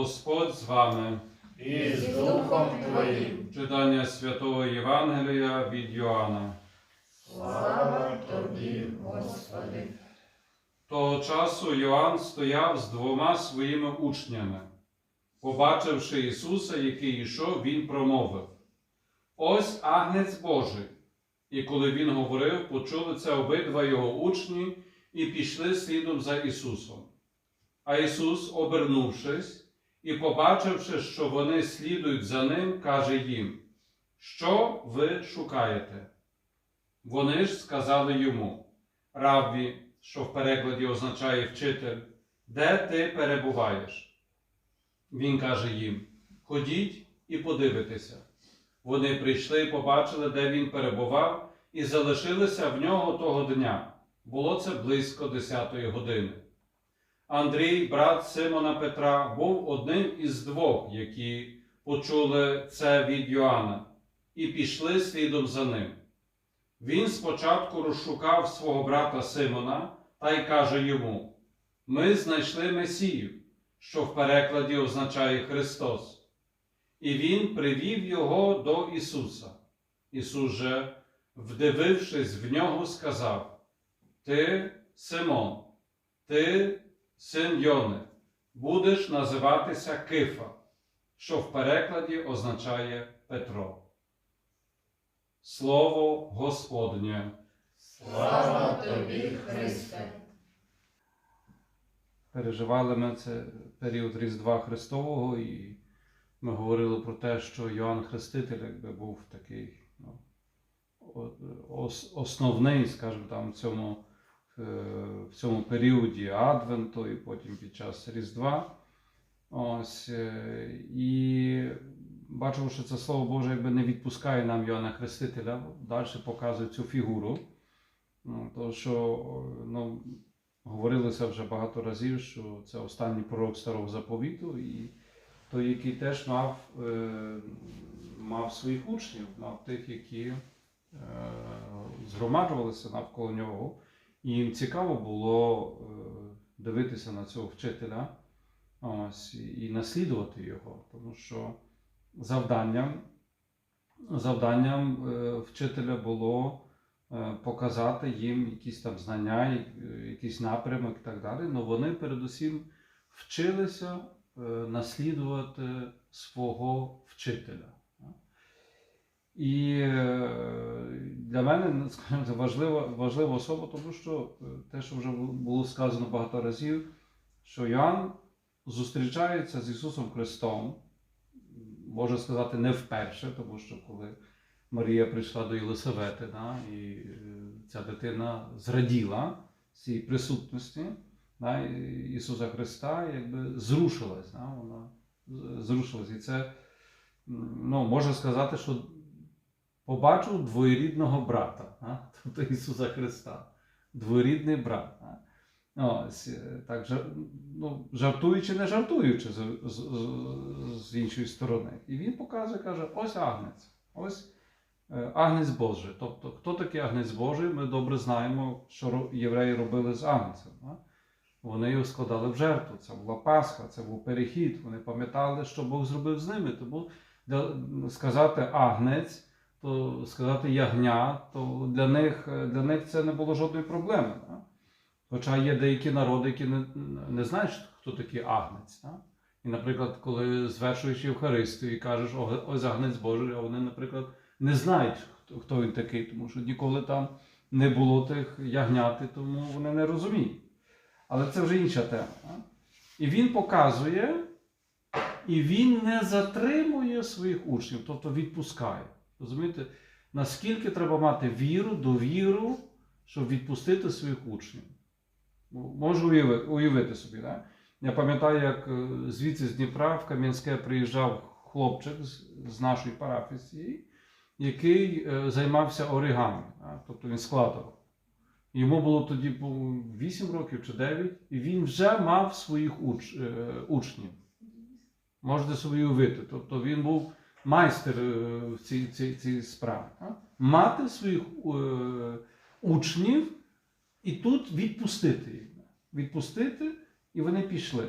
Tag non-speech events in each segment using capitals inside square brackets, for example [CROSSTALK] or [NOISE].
Господь з вами. і з Духом Твоїм. Читання Святого Євангелія від Йоанна. Слава Тобі, Господи. Того часу Йоанн стояв з двома своїми учнями. Побачивши Ісуса, який йшов, Він промовив: Ось агнець Божий. І коли він говорив, почули це обидва його учні і пішли слідом за Ісусом. А Ісус, обернувшись і побачивши, що вони слідують за ним, каже їм: Що ви шукаєте? Вони ж сказали йому: Равві, що в перекладі означає вчитель, де ти перебуваєш? Він каже їм: Ходіть і подивитеся. Вони прийшли і побачили, де він перебував, і залишилися в нього того дня. Було це близько десятої години. Андрій, брат Симона Петра, був одним із двох, які почули це від Йоанна, і пішли слідом за ним. Він спочатку розшукав свого брата Симона та й каже йому: Ми знайшли Месію, що в перекладі означає Христос. І він привів його до Ісуса. Ісус же, вдивившись в нього, сказав: Ти, Симон, ти, син Йони, будеш називатися Кифа, що в перекладі означає Петро. Слово Господнє. Слава Тобі, Христе. Переживали ми це період Різдва Христового, і ми говорили про те, що Йоанн Хреститель якби був такий ну, основний, скажімо там, в цьому, в цьому періоді Адвенту і потім під час Різдва. Ось, е, і бачимо, що це Слово Боже якби не відпускає нам Йоанна Хрестителя, далі показує цю фігуру. Ну, то, що ну, говорилося вже багато разів, що це останній пророк старого заповіту, і той, який теж мав, е, мав своїх учнів, мав тих, які е, згромаджувалися навколо нього. І їм цікаво було е, дивитися на цього вчителя ось, і наслідувати його, тому що завданням, завданням е, вчителя було е, показати їм якісь там знання, якийсь напрямок і так далі. але вони передусім вчилися наслідувати свого вчителя. І е, для мене [LAUGHS] скажімо, це важлива, важлива особа, тому що е, те, що вже було сказано багато разів, що Йоанн зустрічається з Ісусом Христом, можна сказати, не вперше, тому що коли Марія прийшла до Єлисавети, да, і е, ця дитина зраділа цієї присутності да, Ісуса Христа, якби зрушилась. Да, вона зрушилась. І це ну, можна сказати, що побачив двоєрідного брата, да, [LAUGHS] тобто Ісуса Христа. Двоєрідний брат. Да. Ось, е, так, ну, жартуючи, не жартуючи з, з, з, іншої сторони. І він показує, каже: ось агнець, ось е, агнець Божий. Тобто, хто такий агнець Божий, ми добре знаємо, що євреї робили з агнцем. Да? Вони його складали в жертву. Це була Пасха, це був перехід. Вони пам'ятали, що Бог зробив з ними. Тому сказати агнець, то сказати ягня, то для них, для них це не було жодної проблеми. Да? Хоча є деякі народи, які не, не знають, хто такий агнець. Да? І, наприклад, коли звершуєш Євхаристію і кажеш, ось агнець Божий, а вони, наприклад, не знають, хто, він такий, тому що ніколи там не було тих ягняти, тому вони не розуміють. Але це вже інша тема. да? І він показує, і він не затримує своїх учнів, тобто відпускає. Розумієте, наскільки треба мати віру, довіру, щоб відпустити своїх учнів. Ну, Можу уяви- уявити собі. Да? Я пам'ятаю, як е, звідси з Дніпра в Кам'янське приїжджав хлопчик з, нашої парафії, який е, займався оригамі, да? тобто він складував. Йому було тоді по 8 років чи 9, і він вже мав своїх уч, е, учнів. Можете собі уявити. Тобто він був майстер е, в цій, цій, цій справі. Мати своїх е, учнів і тут відпустити їх. Відпустити, і вони пішли.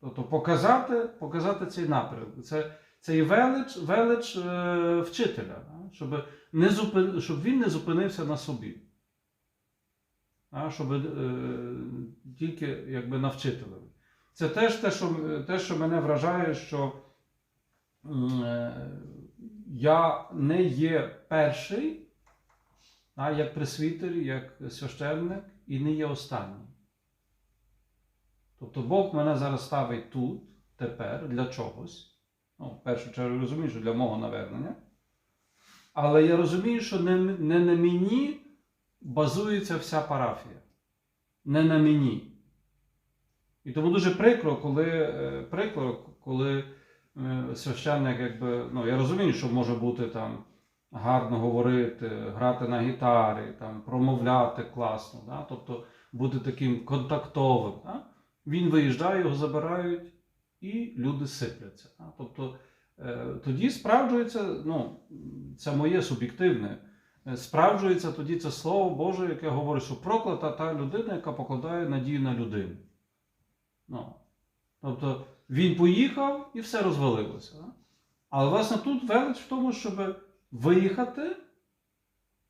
Тобто показати, показати цей напрямок. Це, цей велич, велич е, вчителя, да? щоб, не зупин, щоб він не зупинився на собі. А, щоб е, тільки якби на вчителеві. Це теж те, що, те, що мене вражає, що е, я не є перший, а як пресвітер, як священник, і не є останній. Тобто Бог мене зараз ставить тут, тепер, для чогось. Ну, в першу чергу розумію, що для мого навернення. Але я розумію, що не, не на мені базується вся парафія. Не на мені. І тому дуже прикро, коли, е, прикро, коли е, священник, якби, ну, я розумію, що може бути там гарно говорити, грати на гітарі, там, промовляти класно, да? тобто бути таким контактовим. Да? Він виїжджає, його забирають, і люди сипляться. Да? Тобто е, тоді справджується, ну, це моє суб'єктивне, е, справджується тоді це слово Боже, яке говорить, що проклята та людина, яка покладає надію на людину. Ну, тобто він поїхав і все розвалилося. Але власне тут велич в тому, щоб виїхати,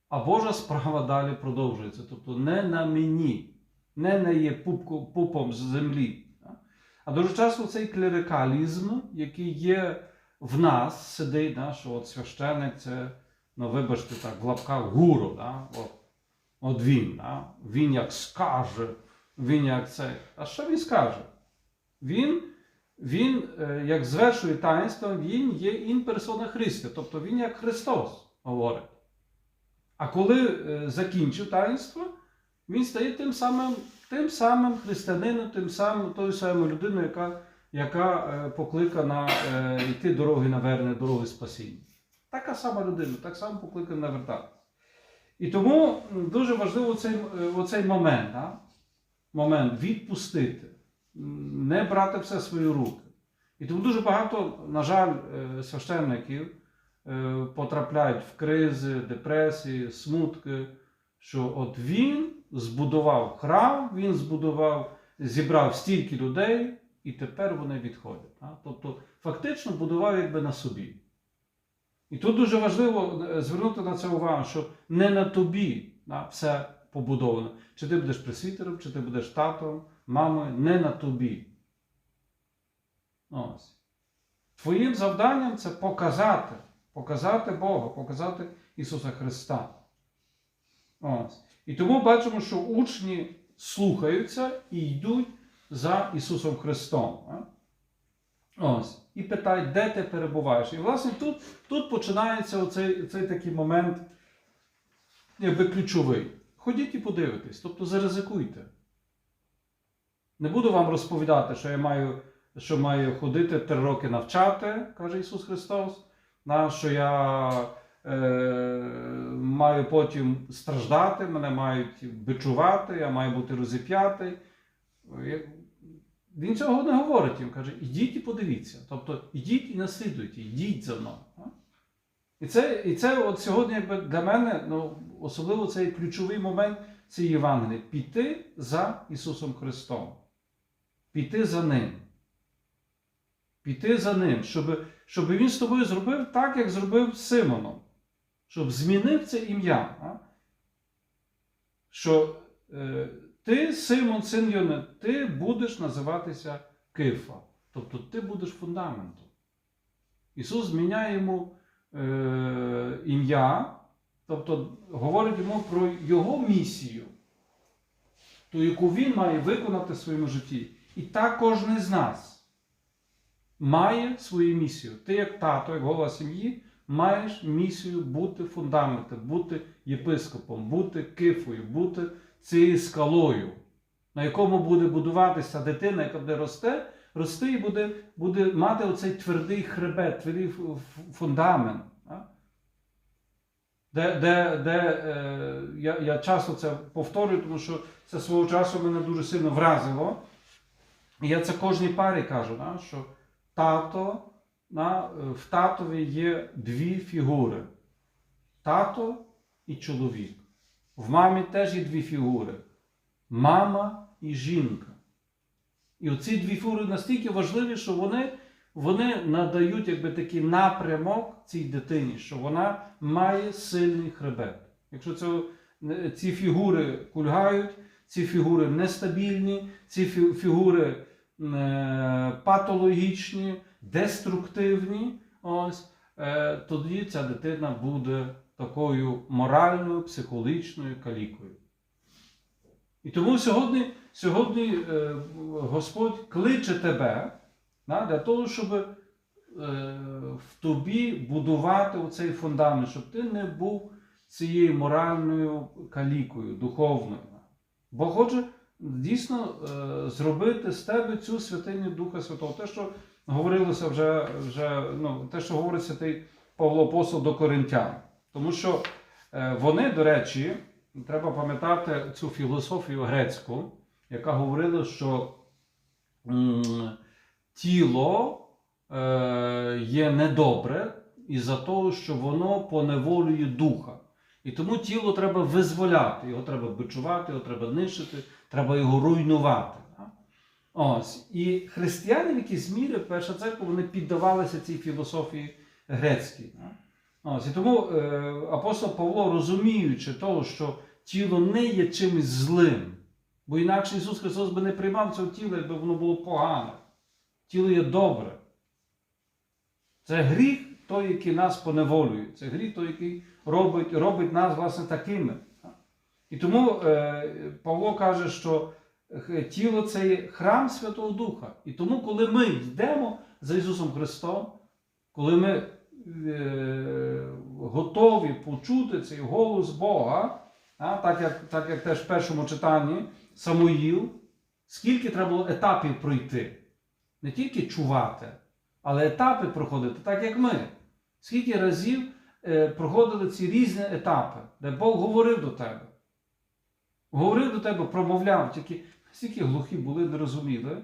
а Божа справа далі продовжується. Тобто не на мені, не на є пупку, пупом з землі. А дуже часто цей клерикалізм, який є в нас, сидить, да, що от священик це, ну вибачте так, в лапках гуру. Да? От, от він, да? він як скаже, він як це. А що він скаже? Він, він е, як звершує таїнство, він є ін персона Христе, тобто він як Христос говорить. А коли е, закінчив таїнство, він стає тим самим, тим самим християнином, тим самим, тою самою людиною, яка, яка е, покликана йти дороги наверне, дороги спасіння. Така сама людина, так само покликана навертатися. І тому дуже важливо цей, оцей момент, да? момент відпустити, не брати все в свої руки. І тому дуже багато, на жаль, е, священників е, потрапляють в кризи, депресії, смутки, що от він збудував храм, він збудував, зібрав стільки людей, і тепер вони відходять. Тобто, фактично будував якби на собі. І тут дуже важливо е, звернути на це увагу, що не на тобі все побудовано. Чи ти будеш пресвітером, чи ти будеш татом, мамою, не на тобі. Ось. Твоїм завданням це показати, показати Бога, показати Ісуса Христа. Ось. І тому бачимо, що учні слухаються і йдуть за Ісусом Христом. Ось. І питають, де ти перебуваєш. І, власне, тут, тут починається оцей, цей такий момент, якби ключовий. Ходіть і подивитесь, тобто заризикуйте. Не буду вам розповідати, що я маю, що маю ходити три роки навчати, каже Ісус Христос, на, що я е, маю потім страждати, мене мають бичувати, я маю бути розіп'ятий. Він цього не говорить їм, каже, ідіть і подивіться. Тобто ідіть і наслідуйте, йдіть за мною. І це, і це от сьогодні якби для мене, ну, особливо цей ключовий момент це Євангеліє. Піти за Ісусом Христом. Піти за Ним. Піти за Ним, щоб, щоб Він з тобою зробив так, як зробив Симоном. Щоб змінив це ім'я. Що е, ти, Симон, син Йони, ти будеш називатися Кифа. Тобто ти будеш фундаментом. Ісус зміняє йому е, ім'я, тобто говорить йому про його місію, ту, яку він має виконати в своєму житті. І так кожен з нас має свою місію. Ти, як тато, як голова сім'ї, маєш місію бути фундаментом, бути єпископом, бути кифою, бути цією скалою, на якому буде будуватися дитина, яка буде росте, рости і буде, буде мати оцей твердий хребет, твердий фундамент. Де, де, де е, я, я часто це повторюю, тому що це свого часу мене дуже сильно вразило. Я це кожній парі кажу, да, що тато, да, е, в татові є дві фігури: тато і чоловік. В мамі теж є дві фігури: мама і жінка. І оці дві фігури настільки важливі, що вони, вони надають якби, такий напрямок цій дитині, що вона має сильний хребет. Якщо це, ці фігури кульгають, ці фігури нестабільні, ці фігури патологічні, деструктивні, ось, е, тоді ця дитина буде такою моральною, психологічною калікою. І тому сьогодні, сьогодні е, Господь кличе тебе да, для того, щоб е, в тобі будувати оцей фундамент, щоб ти не був цією моральною калікою, духовною. Бо хоче дійсно е, зробити з тебе цю святиню Духа Святого. Те, що говорилося вже, вже ну, те, що говорить святий Павло Апостол до Коринтян. Тому що е, вони, до речі, треба пам'ятати цю філософію грецьку, яка говорила, що тіло е, є недобре із-за того, що воно поневолює духа. І тому тіло треба визволяти, його треба бичувати, його треба нищити, треба його руйнувати. Ось. І християни в якійсь мірі, перша церква, вони піддавалися цій філософії грецькій. Ось. І тому е, апостол Павло, розуміючи того, що тіло не є чимось злим, бо інакше Ісус Христос би не приймав цього тіла, якби воно було погане. Тіло є добре. Це гріх той, який нас поневолює. Це гріх той, який робить, робить нас, власне, такими. І тому е, Павло каже, що тіло це є храм Святого Духа. І тому, коли ми йдемо за Ісусом Христом, коли ми е, готові почути цей голос Бога, так, як, так як теж в першому читанні Самуїл, скільки треба було етапів пройти. Не тільки чувати, але етапи проходити, так як ми. Скільки разів е, проходили ці різні етапи, де Бог говорив до тебе. Говорив до тебе, промовляв, тільки стільки глухі були, не розуміли,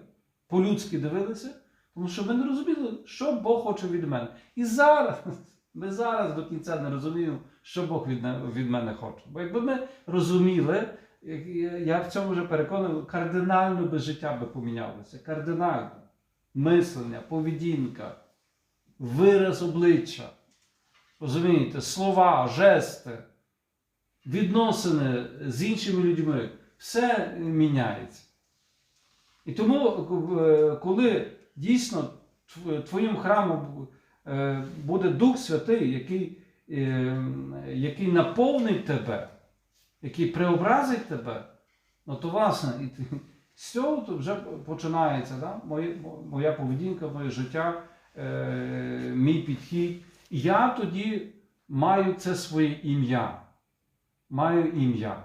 по-людськи дивилися, тому що ми не розуміли, що Бог хоче від мене. І зараз, [LAUGHS] ми зараз до кінця не розуміємо, що Бог від, від мене хоче. Бо якби ми розуміли, я в цьому вже переконаний, кардинально би життя би помінялося. Кардинально. Мислення, поведінка, вираз обличчя. Розумієте, слова, жести, відносини з іншими людьми, все міняється. І тому, е, коли дійсно твоїм храмом е, буде Дух Святий, який, е, який наповнить тебе, який преобразить тебе, ну то власне, і ти, з цього то вже починається да? моє, моя поведінка, моє життя, е, мій підхід. І я тоді маю це своє ім'я. Маю ім'я.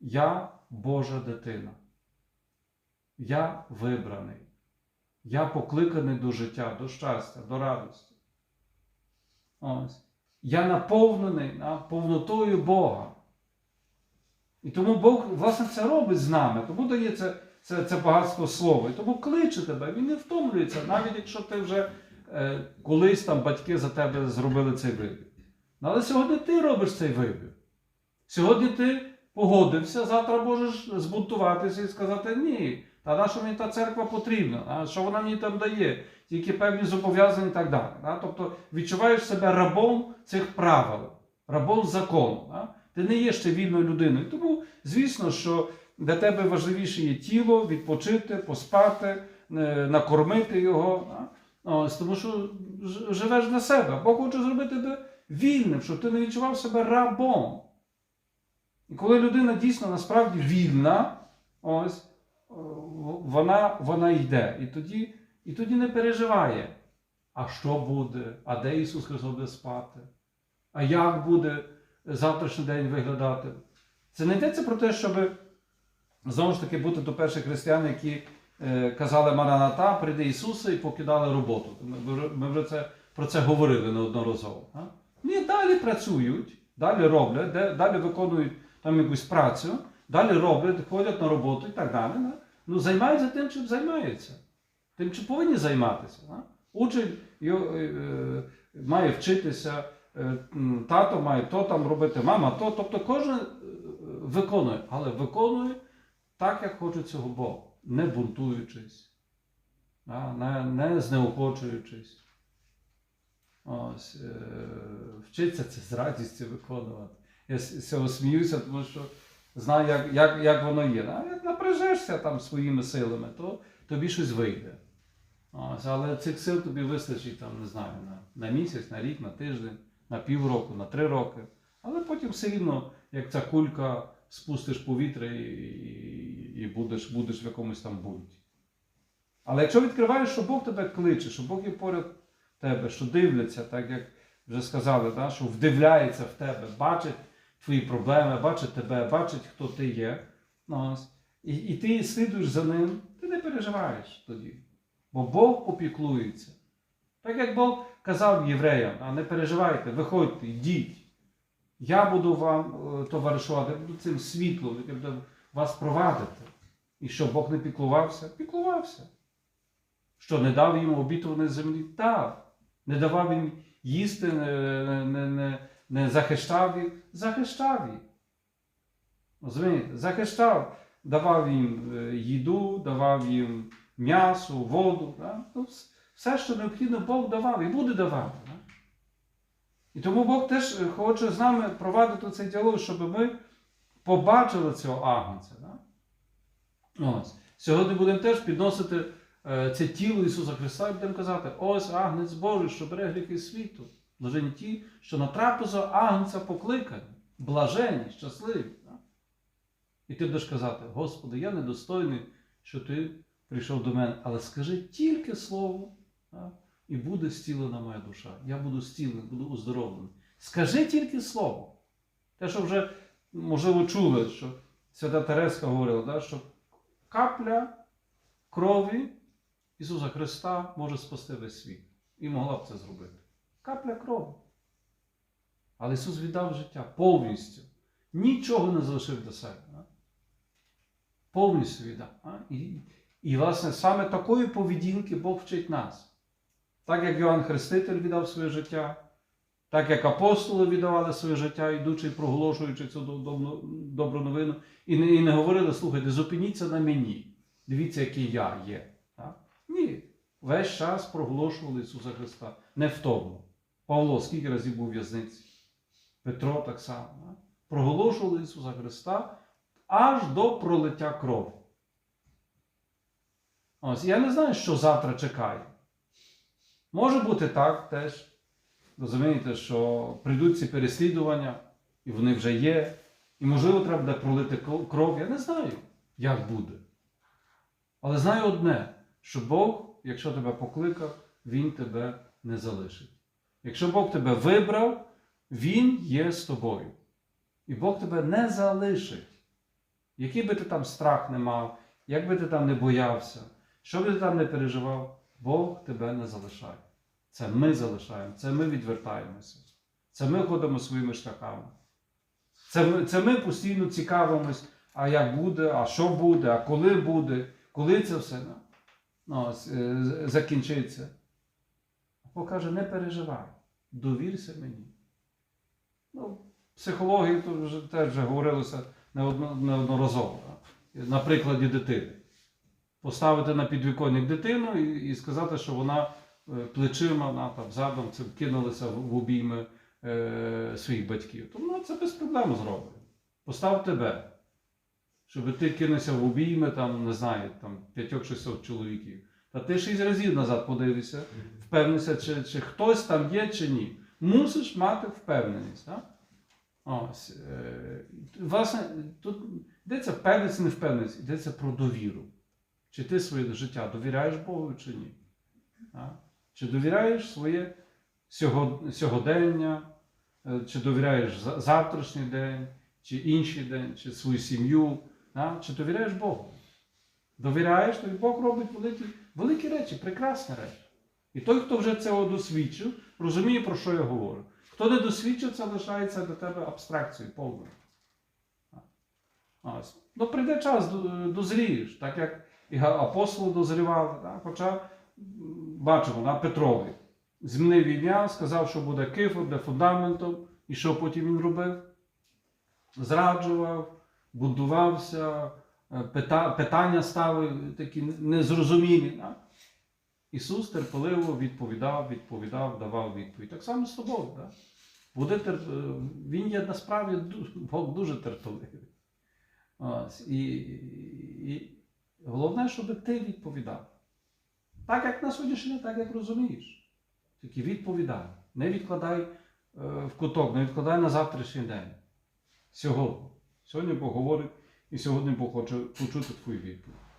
Я Божа дитина. Я вибраний. Я покликаний до життя, до щастя, до радості. Ось. Я наповнений да, повнотою Бога. І тому Бог, власне, це робить з нами, тому дає це, це, це багатство слова. І тому кличе тебе, він не втомлюється, навіть якщо ти вже е, колись там батьки за тебе зробили цей вибір. Ну, Але сьогодні ти робиш цей вибір. Сьогодні ти погодився, завтра можеш збунтуватися і сказати ні. Та на що мені та церква потрібна? А що вона мені там дає? Тільки певні зобов'язання і так далі. Да? Тобто відчуваєш себе рабом цих правил, рабом закону. Да? Ти не є ще вільною людиною. Тому, звісно, що для тебе важливіше є тіло, відпочити, поспати, е, накормити його. Да? Ось, тому що живеш для себе. Бог хоче зробити тебе вільним, щоб ти не відчував себе рабом. І коли людина дійсно насправді вільна, ось, вона, вона йде. І тоді, і тоді не переживає, а що буде, а де Ісус Христос буде спати, а як буде завтрашній день виглядати. Це не йдеться про те, щоб знову ж таки бути до перших християн, які е, казали Мараната, прийде Ісус і покидали роботу. Ми вже це, про це говорили неодноразово. А? Ні, далі працюють, далі роблять, далі виконують там якусь працю, далі роблять, ходять на роботу і так далі. Да? Ну, займаються тим, чим займаються. Тим, чим повинні займатися. Да? Учень е, е, має вчитися, е, тато має то там робити, мама то. Тобто кожен виконує, але виконує так, як хоче цього Бог, не бунтуючись, не, не знеохочуючись. Ось, вчиться це з радістю виконувати. Я з цього сміюся, тому що знаю, як, як, як воно є. А як напряжешся там своїми силами, то тобі щось вийде. Ось, але цих сил тобі вистачить там, не знаю, на, на місяць, на рік, на тиждень, на півроку, на три роки. Але потім все рівно, як ця кулька, спустиш повітря і, і, і будеш, будеш в якомусь там бунті. Але якщо відкриваєш, що Бог тебе кличе, що Бог є поряд тебе, що дивляться, так як вже сказали, да, що вдивляється в тебе, бачить твої проблеми, бачить тебе, бачить, хто ти є. І, і ти слідуєш за ним, ти не переживаєш тоді. Бо Бог опіклується. Так як Бог казав євреям, а не переживайте, виходьте, йдіть. Я буду вам е, товаришувати, я буду цим світлом, яке буде вас провадити. І що Бог не піклувався? Піклувався. Що не дав їм обітованої землі? Дав. Не давав їм їсти, не, не, не, не, захищав їх, захищав їх. Розумієте? Захищав, давав їм е, їду, давав їм м'ясо, воду. Да? Ну, все, що необхідно, Бог давав і буде давати. Да? І тому Бог теж е, хоче з нами провадити цей діалог, щоб ми побачили цього агнця. Да? Ось. Сьогодні будемо теж підносити е, це тіло Ісуса Христа і будемо казати, ось агнець Божий, що бере гріхи світу. Блажені ті, що на трапезу агнця покликані, блажені, щасливі. І ти будеш казати, Господи, я недостойний, що ти прийшов до мене, але скажи тільки слово, і буде зцілена моя душа. Я буду зцілений, буду оздоровлений. Скажи тільки слово. Те, що вже, можливо, чули, що свята Тереска говорила, що капля крові Ісуса Христа може спасти весь світ. І могла б це зробити. Капля крові. Але Ісус віддав життя повністю. Нічого не залишив для себе. да. Повністю віддав. а. І, і, власне, саме такої поведінки Бог вчить нас. Так як Йоанн Хреститель віддав своє життя, так як апостоли віддавали своє життя, йдучи і проголошуючи цю до- добру новину, і не, і не говорили, слухайте, зупиніться на мені, дивіться, який я є. Так? Ні. Весь час проголошували Ісуса Христа. Не в тому. Павло скільки разів був в'язниці? Петро так само. Проголошували Ісуса Христа аж до пролиття крові. Ось, я не знаю, що завтра чекає. Може бути так теж. Розумієте, що прийдуть ці переслідування, і вони вже є. І, можливо, треба буде пролити кров. Я не знаю, як буде. Але знаю одне, що Бог, якщо тебе покликав, Він тебе не залишить. Якщо Бог тебе вибрав, Він є з тобою. І Бог тебе не залишить. Який би ти там страх не мав, як би ти там не боявся, що би ти там не переживав, Бог тебе не залишає. Це ми залишаємо, це ми відвертаємося. Це ми ходимо своїми шляхами. Це це ми постійно цікавимось, а як буде, а що буде, а коли буде, коли це все ну, ось, е, закінчиться. Бог каже, не переживай, довірся мені. Ну, психології тут вже теж вже говорилося неодноразово. На прикладі дитини. Поставити на підвіконник дитину і, і сказати, що вона е, плечима, вона там задом це кинулася в, обійми е, своїх батьків. То вона це без проблем зробить. Постав тебе, щоб ти кинувся в обійми, там, не знаю, там, п'ятьох-шістьох чоловіків. Та ти шість разів назад подивишся, впевнися, чи, чи хтось там є, чи ні. Мусиш мати впевненість. Так? Ось, е, власне, тут йдеться впевненість, не впевненість, йдеться про довіру. Чи ти своє життя довіряєш Богу, чи ні? Так? Чи довіряєш своє сьогодення, е, чи довіряєш завтрашній день, чи інший день, чи свою сім'ю, чи довіряєш Богу? Довіряєш, то Бог робить великі, великі речі, прекрасні речі. І той, хто вже цього досвідчив, розуміє, про що я говорю. Хто не досвідчив, це лишається для тебе абстракцією повною. Ось. Ну, прийде час, дозрієш, так як і апостоли дозрівали. Так? Хоча бачимо на Петрові. Змінив ім'я, сказав, що буде кифом, буде фундаментом. І що потім він робив? Зраджував, будувався, питання ставив такі незрозумілі. Так? Ісус терпеливо відповідав, відповідав, давав відповідь. Так само з тобою. Да? Буде тер... е, Він є насправді Бог дуже терпеливий. Ось. І, і головне, щоб ти відповідав. Так, як на сьогоднішній день, так як розумієш. Тільки відповідай. Не відкладай е, в куток, не відкладай на завтрашній день. Сьогодні. Сьогодні Бог говорить, і сьогодні Бог хоче почути твою відповідь.